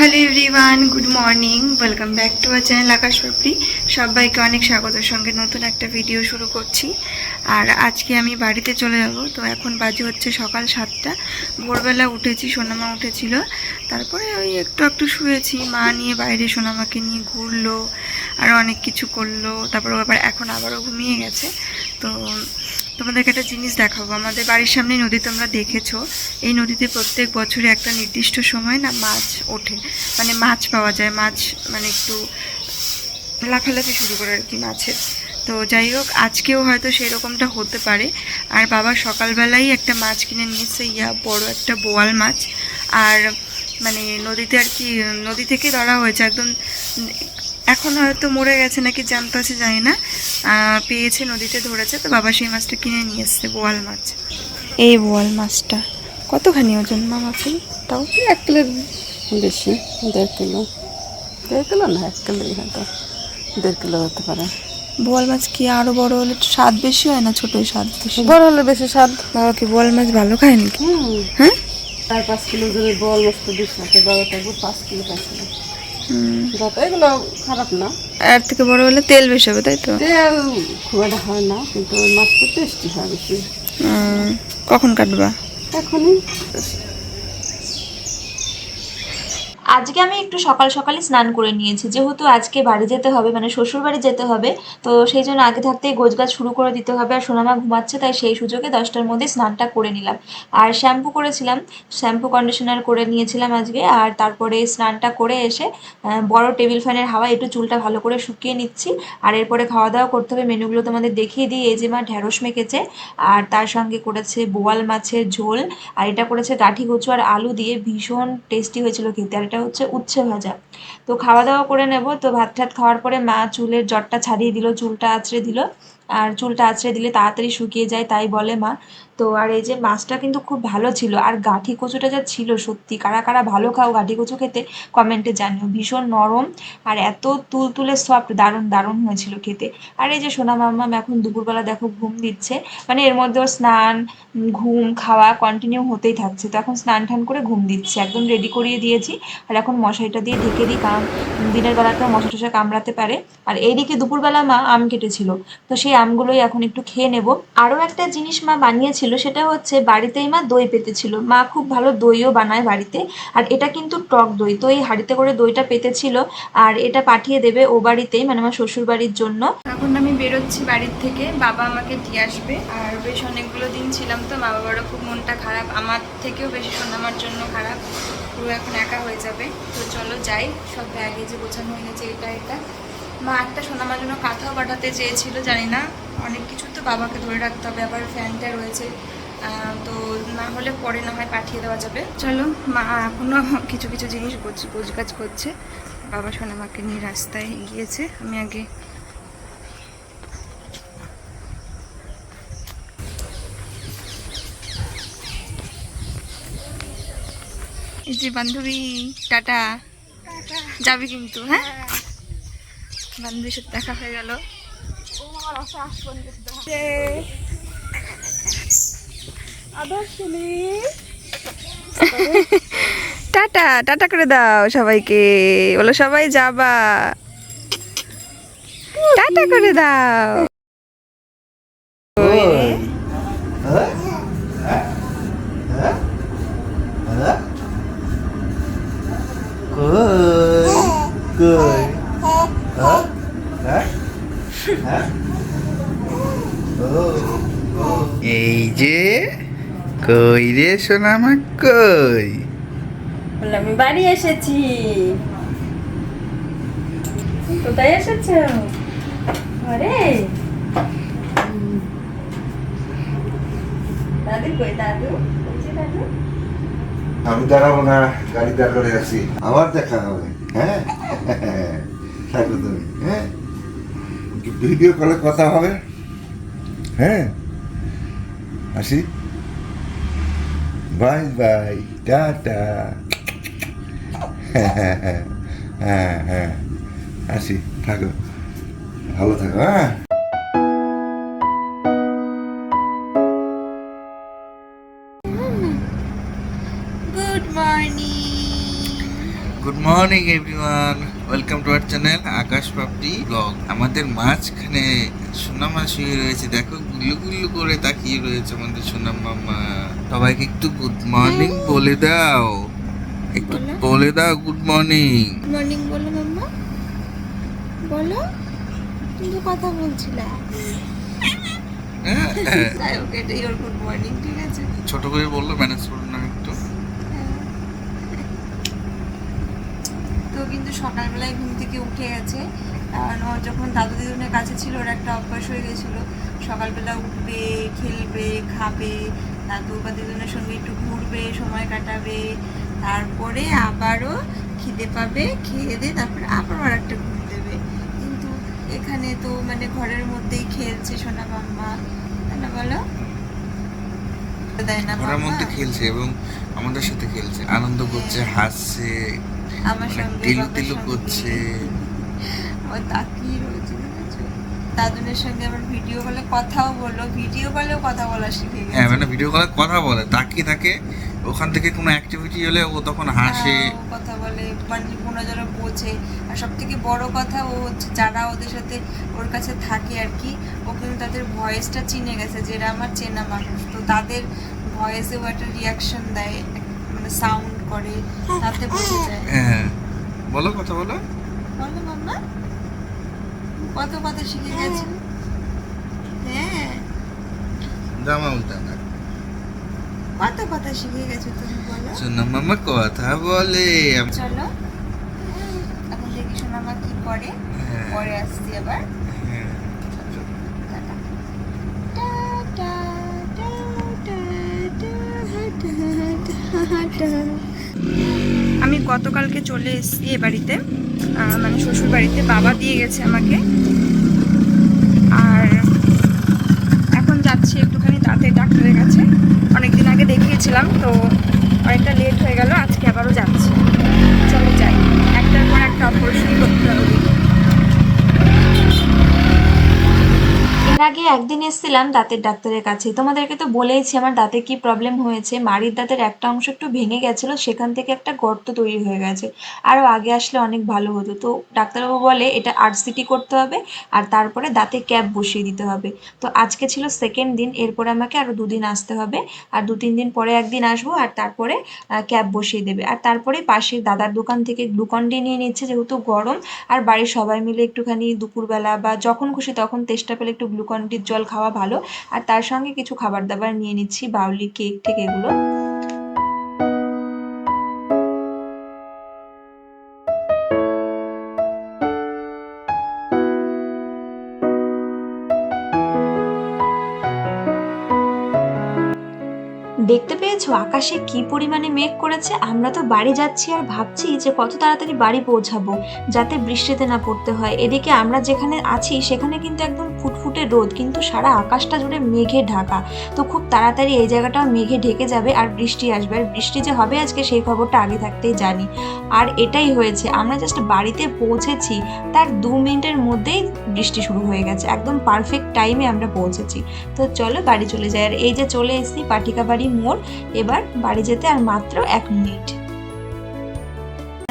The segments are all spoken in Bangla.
Hello everyone good morning welcome back to our channel Akash Papri সবাইকে অনেক স্বাগতের সঙ্গে নতুন একটা ভিডিও শুরু করছি। আর আজকে আমি বাড়িতে চলে যাব। তো এখন বাজে হচ্ছে সকাল সাতটা। ভোরবেলা উঠেছি, সোনামা উঠেছিল। তারপরে ওই একটু একটু শুয়েছি। মা নিয়ে বাইরে সোনামাকে নিয়ে ঘুরলো আর অনেক কিছু করল। তারপর আবার এখন আবারও ঘুমিয়ে গেছে। তো তোমাদেরকে একটা জিনিস দেখাবো। আমাদের বাড়ির সামনে নদী তোমরা দেখেছ। এই নদীতে প্রত্যেক বছরে একটা নির্দিষ্ট সময় না মাছ ওঠে। মানে মাছ পাওয়া যায়। মাছ মানে একটু লাফালাফি শুরু করে আর কি মাছের। তো যাই হোক, আজকেও হয়তো সেরকমটা হতে পারে। আর বাবা সকালবেলাই একটা মাছ কিনে নিয়েছে, ইয়া বড় একটা বোয়াল মাছ। আর মানে নদীতে আর কি, নদী থেকে ধরা হয়েছে একদম এখন হয়তো মরে গেছে নাকি জানতে আছে জানি না। পেয়েছে নদীতে ধরেছে তো বাবা সেই মাছটা কিনে নিয়ে এসছে বোয়াল মাছ। এই বোয়াল মাছটা। কতখানি ওজন মামা ফিল? তাও এক কিলো বেশি? দেড় কিলো। দেড় কিলো না এক কিলো হয়তো। দেড় কিলো হতে পারে। বোয়াল মাছ কি আরও বড় হলে স্বাদ বেশি হয় না ছোট স্বাদ বেশি? বড় হলে বেশি স্বাদ। বাবা কি বোয়াল মাছ ভালো খায় নাকি? হ্যাঁ? চার পাঁচ কিলো মস্ত দিস না তো বারো টাকা পাঁচ কিলো পাইছিল হুম। যত এগুলো খারাপ না। আর থেকে বড় হলে তেল বেশি হবে তাই তো? তেল খুব একটা হয় না কিন্তু ওই মাছটা টেস্টি হয় বেশি। কখন কাটবা? এখনই। আজকে আমি একটু সকাল সকালই স্নান করে নিয়েছি, যেহেতু আজকে বাড়ি যেতে হবে মানে শ্বশুর বাড়ি যেতে হবে, তো সেই জন্য আগে থাকতেই গোছগাছ শুরু করে দিতে হবে আর সোনামা ঘুমাচ্ছে, তাই সেই সুযোগে দশটার মধ্যে স্নানটা করে নিলাম। আর শ্যাম্পু করেছিলাম, শ্যাম্পু কন্ডিশনার করে নিয়েছিলাম আজকে, আর তারপরে স্নানটা করে এসে বড় টেবিল ফ্যানের হাওয়া, একটু চুলটা ভালো করে শুকিয়ে নিচ্ছি, আর এরপরে খাওয়া দাওয়া করতে হবে, মেনুগুলো তোমাদের দেখিয়ে দিই, এই যে মা ঢ্যাঁড়স মেখেছে, আর তার সঙ্গে করেছে বোয়াল মাছের ঝোল, আর এটা করেছে গাঠি কচু আর আলু দিয়ে ভীষণ টেস্টি হয়েছিল খেতে, আর এটা হচ্ছে উচ্ছে ভাজা। তো খাওয়া দাওয়া করে নেব। তো ভাত ঠাত খাওয়ার পরে মা চুলের জটটা ছাড়িয়ে দিল, চুলটা আঁচড়ে দিল। আর চুলটা আঁচড়ে দিলে তাড়াতাড়ি শুকিয়ে যায়, তাই বলে মা। তো আর এই যে মাছটা কিন্তু খুব ভালো ছিল। আর গাঠি কচুটা যা ছিল সত্যি, কারা কারা ভালো খাও গাঠি কচু খেতে কমেন্টে জানিও। ভীষণ নরম আর এত তুলতুলে সফট দারুণ দারুণ হয়েছিল খেতে। আর এই যে সোনা মাম্মাম এখন দুপুরবেলা দেখো ঘুম দিচ্ছে। মানে এর মধ্যে ওর স্নান, ঘুম, খাওয়া কন্টিনিউ হতেই থাকছে। তো এখন স্নান টান করে ঘুম দিচ্ছে। একদম রেডি করিয়ে দিয়েছি। আর এখন মশারিটা দিয়ে ঢেকে দিই, কারণ দিনের বেলাটা মশা টশা কামড়াতে পারে। আর এইদিকে দুপুরবেলা মা আম কেটেছিল। তো সেই আমগুলোই এখন একটু খেয়ে নেব। আরও একটা জিনিস মা বানিয়েছিল সেটা হচ্ছে বাড়িতেই মা দই পেতেছিল। মা খুব ভালো দইও বানায় বাড়িতে। আর এটা কিন্তু টক দই। তো এই হাঁড়িতে করে দইটা পেতেছিল। আর এটা পাঠিয়ে দেবে ও বাড়িতেই মানে আমার শ্বশুর বাড়ির জন্য। এখন আমি বেরোচ্ছি বাড়ির থেকে। বাবা আমাকে দিয়ে আসবে। আর বেশ অনেকগুলো দিন ছিলাম তো, মা বাবারও খুব মনটা খারাপ। আমার থেকেও বেশি আমার জন্য খারাপ। পুরো এখন একা হয়ে যাবে। তো চলো যাই। সব ব্যাগে যে গোছানো হয়ে গেছে, এটা এটা। মা একটা সোনামার জন্য কাঁথাও পাঠাতে চেয়েছিল জানি না। অনেক কিছু তো বাবাকে ধরে রাখতে হবে আবার ফ্যানটা রয়েছে। তো না হলে পরে না হয় পাঠিয়ে দেওয়া যাবে। চলো মা এখনও কিছু কিছু জিনিস গোছগাছ করছে। বাবা সোনামাকে নিয়ে রাস্তায় গিয়েছে। আমি আগে এই যে বান্ধবী টাটা। যাবে কিন্তু হ্যাঁ? বান্ধবীর সাথে দেখা হয়ে গেল। টাটা টাটা করে দাও সবাইকে। বলো সবাই যাবা। টাটা করে দাও। Huh? Huh? Oh. এই যে কই রে সোনামা কই? আমি বাড়ি এসেছি। কোথায় এসেছ? ঘরে? দাদু কই দাদু? দাদু। আমি দাঁড়াবো না গাড়ি দাঁড় করে আছি। আবার দেখা হবে হ্যাঁ? থাকো তুমি হ্যাঁ ভিডিও কলে কথা হবে। হ্যাঁ? আসি। Bye bye ta-ta. হ্যাঁ হ্যাঁ হ্যাঁ আসি থাকো। ভালো থাকো হ্যাঁ? Good morning welcome to our channel Akash Papri blog আমাদের মাঝখানে সোনা মা শুয়ে রয়েছে। দেখো গুল্লু গুল্লু করে তাকিয়ে রয়েছে আমাদের সোনা মামা। সবাইকে একটু গুড মর্নিং বলে দাও। একটু বলে। দাও গুড মর্নিং মর্নিং বলো মাম্মা। বলো। কিন্তু কথা বলছিলা। আছে। ছোট করে বলল ম্যানেজ করুন না একটু তো কিন্তু সকালবেলায় ঘুম থেকে উঠে গেছে। কারণ ও যখন দাদু দিদুনের কাছে ছিল ওর একটা অভ্যাস হয়ে গেছিল। সকালবেলা উঠবে খেলবে খাবে দাদু বা দিদুনের সঙ্গে একটু ঘুরবে সময় কাটাবে তারপরে আবারও খিদে পাবে খেয়ে দিয়ে তারপরে আবার আর একটা ঘুম দেবে। কিন্তু এখানে তো মানে ঘরের মধ্যেই খেলছে সোনা মাম্মা। তাই না বলো? দেয় না খেলছে এবং আমাদের সাথে খেলছে। আনন্দ করছে হাসছে। আমার সঙ্গে তিলু তিলু করছে। ও তাকিয়ে রয়েছে দাদুনের সঙ্গে আবার ভিডিও কলে কথাও বলল ভিডিও কলেও কথা বলা শিখে গেছে। হ্যাঁ মানে ভিডিও কলে কথা বলে তাকিয়ে থাকে ওখান থেকে কোনো অ্যাক্টিভিটি হলে ও তখন হাসে। হ্যাঁ, কথা বলে মানে কোনো যেন বোঝে। আর সব থেকে বড় কথা ও হচ্ছে যারা ওদের সাথে ওর কাছে থাকে আর কি ও কিন্তু তাদের ভয়েসটা চিনে গেছে যেটা আমার চেনা মানুষ। তো তাদের ভয়েসে ও একটা রিয়াকশন দেয় মানে সাউন্ড করে তাতে বোঝা যায়। হ্যাঁ। বলো কথা বলো। বলো মাম্মা। কত কথা শিখে গেছে। হ্যাঁ। জামা উল্টা না কত কথা শিখে গেছো তুমি বলো। শোনো মামা কথা বলে। আম- চলো। এখন দেখি শোনা মা কি করে। হ্যাঁ, পরে আসছি আবার। হ্যাঁ। Ta-ta. Ta-ta, ta-ta, ta-ta, ta-ta. আমি গতকালকে চলে এসেছি এ বাড়িতে মানে শ্বশুর বাড়িতে, বাবা দিয়ে গেছে আমাকে। আর এখন যাচ্ছি একটুখানি দাঁতের ডাক্তারের কাছে। অনেকদিন আগে দেখিয়েছিলাম, তো অনেকটা লেট হয়ে গেল, আজকে আবারও যাচ্ছি। চলো যাই, একটার পর একটা অপারেশন করতে হবে এর আগে একদিন এসেছিলাম দাঁতের ডাক্তারের কাছে। তোমাদেরকে তো বলেইছি, আমার দাঁতে কি প্রবলেম হয়েছে? মাড়ির দাঁতের একটা অংশ একটু ভেঙে গেছিল, সেখান থেকে একটা গর্ত তৈরি হয়ে গেছে। আরও আগে আসলে অনেক ভালো হতো। তো ডাক্তারবাবু বলে, এটা আরসিটি করতে হবে, আর তারপরে দাঁতে ক্যাপ বসিয়ে দিতে হবে। তো আজকে ছিল সেকেন্ড দিন, এরপরে আমাকে আরও দুদিন আসতে হবে, আর দু তিন দিন পরে একদিন আসব, আর তারপরে ক্যাপ বসিয়ে দেবে। আর তারপরে পাশের দাদার দোকান থেকে গ্লুকন ডি নিয়ে নিচ্ছে, যেহেতু গরম, আর বাড়ির সবাই মিলে একটুখানি দুপুরবেলা বা যখন খুশি তখন তেষ্টা পেলে একটু গ্লুকন ডির জল খাওয়া ভালো। আর তার সঙ্গে কিছু খাবার দাবার নিয়ে নিচ্ছি, বাউলি, কেক, টেক এগুলো। দেখতে পেয়েছ আকাশে কি পরিমাণে মেঘ করেছে? আমরা তো বাড়ি যাচ্ছি আর ভাবছি যে কত তাড়াতাড়ি বাড়ি পৌঁছাবো, যাতে বৃষ্টিতে না পড়তে হয়। এদিকে আমরা যেখানে আছি, সেখানে কিন্তু একদম ফুটফুটে রোদ, কিন্তু সারা আকাশটা জুড়ে মেঘে ঢাকা। তো খুব তাড়াতাড়ি এই জায়গাটাও মেঘে ঢেকে যাবে আর বৃষ্টি আসবে। আর বৃষ্টি যে হবে আজকে, সেই খবরটা আগে থাকতেই জানি। আর এটাই হয়েছে, আমরা জাস্ট বাড়িতে পৌঁছেছি, তার দু মিনিটের মধ্যেই বৃষ্টি শুরু হয়ে গেছে। একদম পারফেক্ট টাইমে আমরা পৌঁছেছি। তো চলো বাড়ি চলে যাই। আর এই যে চলে এসেছি পাটিকা বাড়ি মোড়। এবার বাড়ি যেতে আর মাত্র এক মিনিট।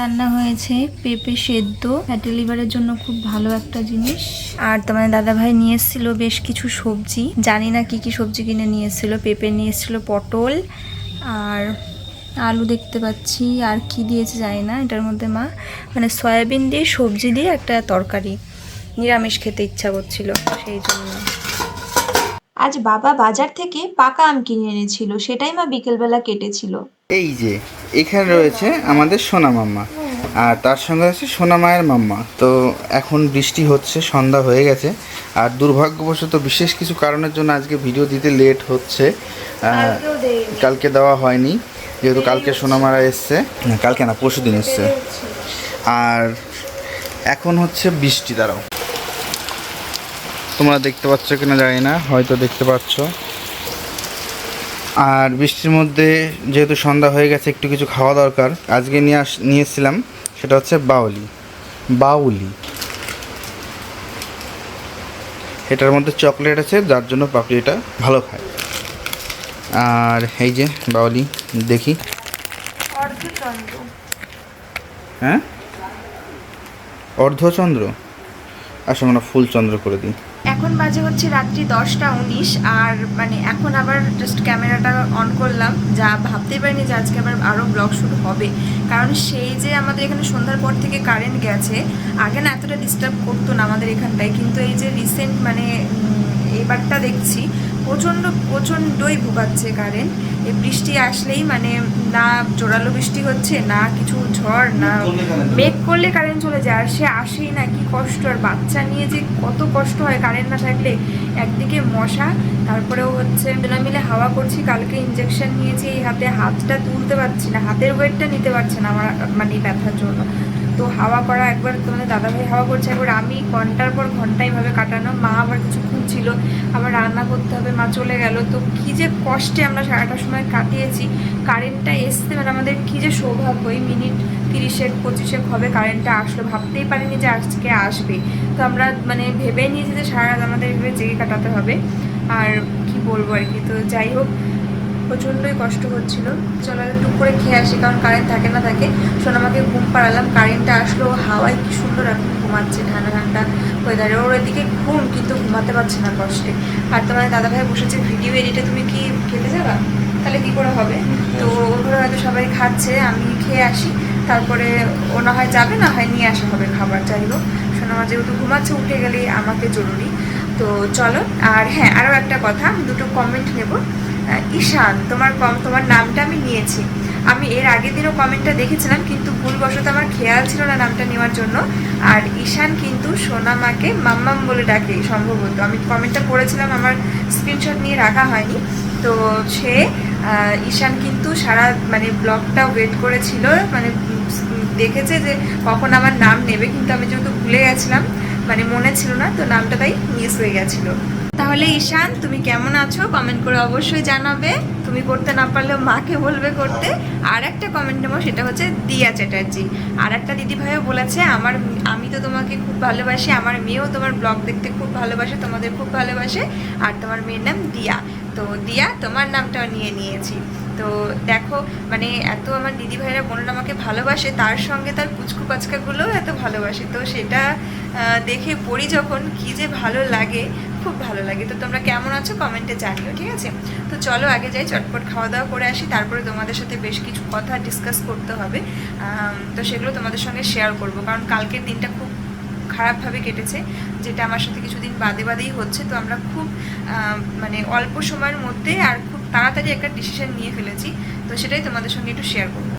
রান্না হয়েছে পেঁপে সেদ্ধ, ফ্যাটি লিভারের জন্য খুব ভালো একটা জিনিস। আর তোমার দাদা ভাই নিয়ে এসেছিল বেশ কিছু সবজি। জানি না কি কি সবজি কিনে নিয়ে এসেছিল। পেঁপে নিয়ে এসেছিল পটল, আর আলু দেখতে পাচ্ছি। আর কি দিয়েছে জানি না, এটার মধ্যে মা মানে সয়াবিন দিয়ে সবজি দিয়ে একটা তরকারি। নিরামিষ খেতে ইচ্ছা করছিল, সেই জন্য। আজ বাবা বাজার থেকে পাকা আম কিনে এনেছিল সেটাই মা বিকেলবেলা কেটেছিল। এই যে এখানে রয়েছে আমাদের সোনা মাম্মা। আর তার সঙ্গে আছে সোনা মায়ের মাম্মা। তো এখন বৃষ্টি হচ্ছে সন্ধ্যা হয়ে গেছে। আর দুর্ভাগ্যবশত বিশেষ কিছু কারণের জন্য আজকে ভিডিও দিতে লেট হচ্ছে। কালকে দেওয়া হয়নি যেহেতু কালকে সোনামারা এসছে। কালকে না পরশু দিন এসছে। আর এখন হচ্ছে বৃষ্টি দাঁড়াও। তোমরা দেখতে পাচ্ছ কিনা জানি না হয়তো দেখতে পাচ্ছ। আর বৃষ্টির মধ্যে যেহেতু সন্ধ্যা হয়ে গেছে একটু কিছু খাওয়া দরকার আজকে নিয়ে আস নিয়েছিলাম সেটা হচ্ছে বাউলি। বাউলি। এটার মধ্যে চকলেট আছে যার জন্য পাপড়ি এটা ভালো খায়। আর এই যে বাউলি দেখি। হ্যাঁ? অর্ধচন্দ্র? আসলে আমরা ফুল চন্দ্র করে দিই। এখন বাজে হচ্ছে রাত্রি দশটা উনিশ, আর মানে এখন আবার জাস্ট ক্যামেরাটা অন করলাম। যা ভাবতেই পারিনি যে আজকে আবার আরও ব্লগ শুরু হবে। কারণ সেই যে আমাদের এখানে সন্ধ্যার পর থেকে কারেন্ট গেছে, আগে না এতটা ডিস্টার্ব করতো না আমাদের এখানটায়। কিন্তু এই যে রিসেন্ট মানে এবারটা দেখছি প্রচণ্ড প্রচণ্ডই ভোগাচ্ছে কারেন্ট এই বৃষ্টি আসলেই মানে না জোরালো বৃষ্টি হচ্ছে না কিছু ঝড় না মেঘ করলে কারেন্ট চলে। যায়। আর সে আসেই না কি কষ্ট। আর বাচ্চা নিয়ে যে কত কষ্ট হয় কারেন্ট না থাকলে। একদিকে মশা তারপরেও হচ্ছে দুজনে মিলে হাওয়া করছি কালকে ইঞ্জেকশন নিয়েছি এই হাতে। হাতটা তুলতে পারছি না হাতের ওয়েটটা নিতে পারছে না আমার মানে ব্যথার জন্য। তো হাওয়া করা একবার তোমাদের দাদাভাই হাওয়া করছে। একবার আমি ঘণ্টার পর ঘণ্টা এইভাবে কাটানো, মা আবার কিছুক্ষণ ছিল, আবার রান্না করতে হবে, মা চলে গেল। তো কী যে কষ্টে আমরা সারাটা সময় কাটিয়েছি কারেন্টটা এসতে মানে আমাদের কী যে সৌভাগ্য, এই মিনিট তিরিশেক পঁচিশেক হবে কারেন্টটা আসলো ভাবতেই পারিনি যে আজকে আসবে। তো আমরা মানে ভেবে নিয়েছি যে সারা রাত আমাদের এভাবে জেগে কাটাতে হবে। আর কি বলব আর কি, তো যাই হোক প্রচণ্ডই কষ্ট হচ্ছিল। চলো টুক করে খেয়ে আসি, কারণ কারেন্ট থাকে না থাকে। সোনামাকে ঘুম পাড়ালাম কারেন্টটা আসলো, হাওয়ায় কি সুন্দর এখন ঘুমাচ্ছে, ঠান্ডা ঠান্ডা ওয়েদারে ওর এদিকে ঘুম, কিন্তু ঘুমাতে পারছে না কষ্টে। আর তোমার দাদাভাই বসেছে ভিডিও এডিটে তুমি কি খেতে যাবা? তাহলে কি করে হবে? তো ওগুলো হয়তো সবাই খাচ্ছে, আমি খেয়ে আসি। তারপরে ও না হয় যাবে, না হয় নিয়ে আসা হবে খাবার, যাই হোক। সোনামা যেহেতু ঘুমাচ্ছে, উঠে গেলেই আমাকে জরুরি। তো চলো, আর হ্যাঁ আরও একটা কথা, দুটো কমেন্ট নেব। ঈশান, তোমার কম, তোমার নামটা আমি নিয়েছি। আমি এর আগের দিনও কমেন্টটা দেখেছিলাম, কিন্তু ভুলবশত আমার খেয়াল ছিল না নামটা নেওয়ার জন্য। আর ঈশান কিন্তু সোনামাকে মাম্মাম বলে ডাকে, সম্ভবত। আমি কমেন্টটা পড়েছিলাম, আমার স্ক্রিনশট নিয়ে রাখা হয়নি। তো সে ঈশান কিন্তু সারা মানে ব্লগটা ওয়েট করেছিল মানে দেখেছে যে কখন আমার নাম নেবে, কিন্তু আমি যেহেতু ভুলে গেছিলাম মানে মনে ছিল না, তো নামটা তাই মিস হয়ে গেছিল। তাহলে ঈশান, তুমি কেমন আছো? কমেন্ট করে অবশ্যই জানাবে। তুমি করতে না পারলেও মাকে বলবে করতে। আর একটা কমেন্ট নেব, সেটা হচ্ছে দিয়া চ্যাটার্জি। আর একটা দিদিভাইও বলেছে, আমার, আমি তো তোমাকে খুব ভালোবাসি, আমার মেয়েও তোমার ব্লগ দেখতে খুব ভালোবাসে, তোমাদের খুব ভালোবাসে। আর তোমার মেয়ের নাম দিয়া। তো দিয়া, তোমার নামটাও নিয়ে নিয়েছি। তো দেখো মানে এত আমার দিদি ভাইরা বোনেরা আমাকে ভালোবাসে, তার সঙ্গে তার পুচকু পাচকাগুলোও এত ভালোবাসে। তো সেটা দেখে পড়ি যখন কি যে ভালো লাগে, খুব ভালো লাগে। তো তোমরা কেমন আছো কমেন্টে জানিও, ঠিক আছে? তো চলো আগে যাই, চটপট খাওয়া দাওয়া করে আসি, তারপরে তোমাদের সাথে বেশ কিছু কথা ডিসকাস করতে হবে। তো সেগুলো তোমাদের সঙ্গে শেয়ার করব, কারণ কালকের দিনটা খুব খারাপভাবে কেটেছে, যেটা আমার সাথে কিছুদিন বাদে বাদেই হচ্ছে। তো আমরা খুব মানে অল্প সময়ের মধ্যে আর খুব তাড়াতাড়ি একটা ডিসিশন নিয়ে ফেলেছি তো সেটাই তোমাদের সঙ্গে একটু শেয়ার করব।